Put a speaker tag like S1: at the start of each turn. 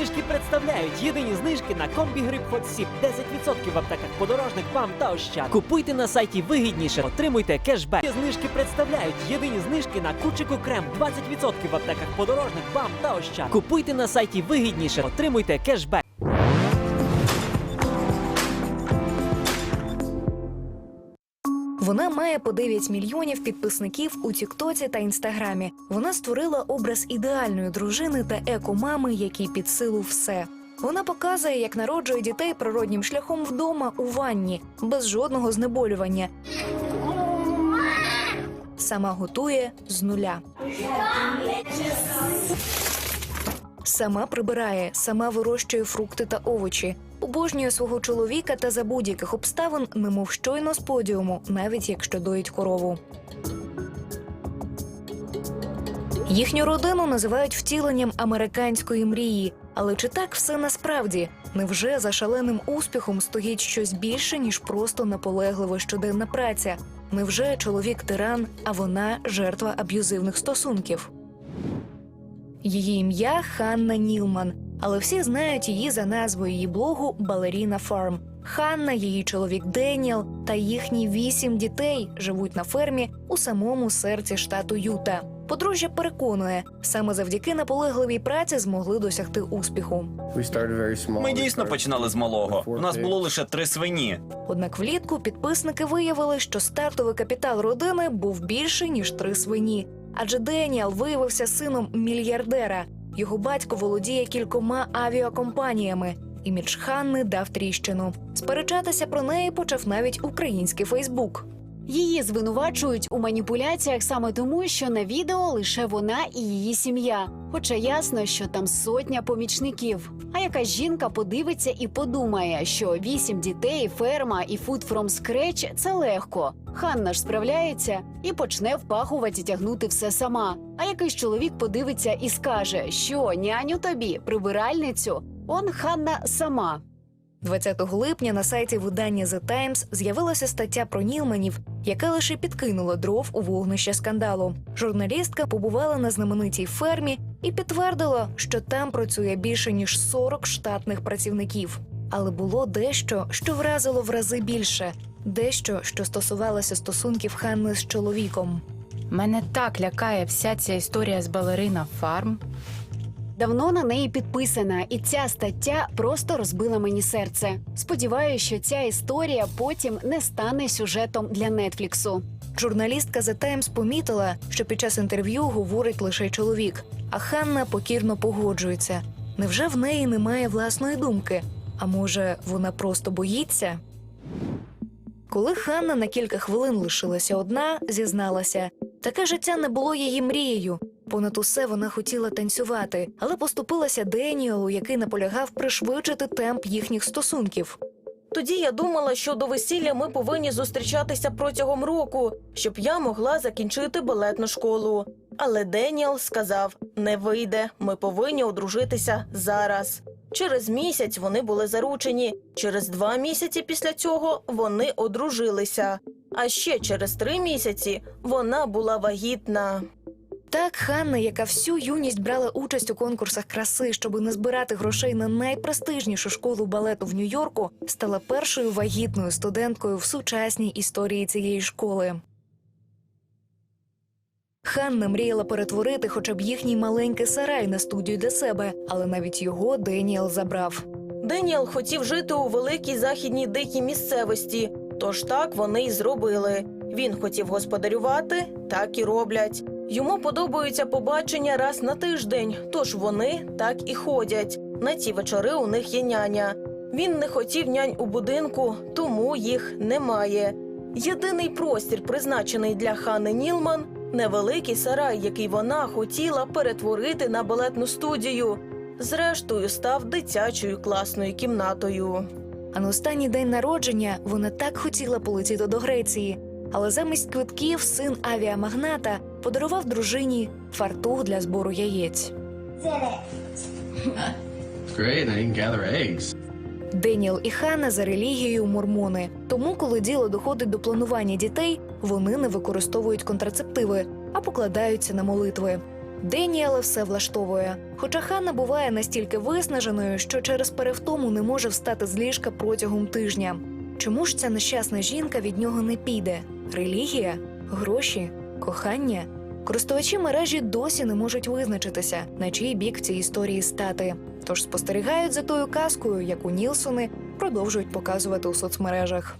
S1: знижки представляють єдині знижки на комбі гриб Hot Sip. 10% в аптеках подорожник вам та ощад. Купуйте на сайті вигідніше, отримуйте кешбек. Знижки представляють єдині знижки на кучику крем. 20% в аптеках подорожник вам та ощад. Купуйте на сайті вигідніше, отримуйте кешбек.
S2: Вона має по 9 мільйонів підписників у Тіктоці та Інстаграмі. Вона створила образ ідеальної дружини та еко-мами, якій під силу все. Вона показує, як народжує дітей природнім шляхом вдома у ванні, без жодного знеболювання. Сама готує з нуля. Сама прибирає, сама вирощує фрукти та овочі. Обожнює свого чоловіка та за будь-яких обставин, немов щойно з подіуму, навіть якщо доїть корову. Їхню родину називають втіленням американської мрії. Але чи так все насправді? Невже за шаленим успіхом стоїть щось більше, ніж просто наполеглива щоденна праця? Невже чоловік тиран, а вона жертва аб'юзивних стосунків? Її ім'я Ханна Нілман, але всі знають її за назвою її блогу Балеріна Фарм. Ханна, її чоловік Деніел та їхні вісім дітей живуть на фермі у самому серці штату Юта. Подружжя переконує, саме завдяки наполегливій праці змогли досягти успіху.
S3: Ми дійсно починали з малого. У нас було лише три свині.
S2: Однак влітку підписники виявили, що стартовий капітал родини був більше ніж три свині. Адже Деніел виявився сином мільярдера. Його батько володіє кількома авіакомпаніями. Імідж Ханни дав тріщину. Сперечатися про неї почав навіть український Фейсбук.
S4: Її звинувачують у маніпуляціях саме тому, що на відео лише вона і її сім'я. Хоча ясно, що там сотня помічників. А яка жінка подивиться і подумає, що вісім дітей, ферма і food from scratch – це легко. Ханна ж справляється і почне впахувати тягнути все сама. А якийсь чоловік подивиться і скаже, що няню тобі, прибиральницю, он Ханна сама.
S2: 20 липня на сайті видання The Times з'явилася стаття про Нілманів, яка лише підкинула дров у вогнище скандалу. Журналістка побувала на знаменитій фермі і підтвердила, що там працює більше ніж 40 штатних працівників. Але було дещо, що вразило в рази більше, дещо, що стосувалося стосунків Ханни з чоловіком.
S5: Мене так лякає вся ця історія з балерина Фарм.
S4: Давно на неї підписана, і ця стаття просто розбила мені серце. Сподіваюся, що ця історія потім не стане сюжетом для Нетфліксу.
S2: Журналістка The Times помітила, що під час інтерв'ю говорить лише чоловік, а Ханна покірно погоджується. Невже в неї немає власної думки? А може, вона просто боїться? Коли Ханна на кілька хвилин лишилася одна, зізналася, таке життя не було її мрією. Понад усе вона хотіла танцювати, але поступилася Деніелу, який наполягав пришвидшити темп їхніх стосунків.
S6: Тоді я думала, що до весілля ми повинні зустрічатися протягом року, щоб я могла закінчити балетну школу. Але Деніел сказав: не вийде, ми повинні одружитися зараз. Через місяць вони були заручені. Через два місяці після цього вони одружилися. А ще через три місяці вона була вагітна.
S2: Так, Ханна, яка всю юність брала участь у конкурсах краси, щоб не збирати грошей на найпрестижнішу школу балету в Нью-Йорку, стала першою вагітною студенткою в сучасній історії цієї школи. Ханна мріяла перетворити хоча б їхній маленький сарай на студію для себе, але навіть його Деніел забрав.
S6: Деніел хотів жити у великій західній дикій місцевості, тож так вони й зробили. Він хотів господарювати, так і роблять. Йому подобаються побачення раз на тиждень, тож вони так і ходять. На ці вечори у них є няня. Він не хотів нянь у будинку, тому їх немає. Єдиний простір, призначений для Хани Нілман, невеликий сарай, який вона хотіла перетворити на балетну студію. Зрештою, став дитячою класною кімнатою.
S2: А на останній день народження вона так хотіла полетіти до Греції, але замість квитків син авіамагната подарував дружині фартух для збору яєць.
S7: Great, now can gather eggs.
S2: Деніел і Ханна за релігією мормони. Тому, коли діло доходить до планування дітей, вони не використовують контрацептиви, а покладаються на молитви. Деніела все влаштовує. Хоча Ханна буває настільки виснаженою, що через перевтому не може встати з ліжка протягом тижня. Чому ж ця нещасна жінка від нього не піде? Релігія, гроші, кохання? Користувачі мережі досі не можуть визначитися, на чий бік в цій історії стати. Тож спостерігають за тою казкою, яку Нілсони продовжують показувати у соцмережах.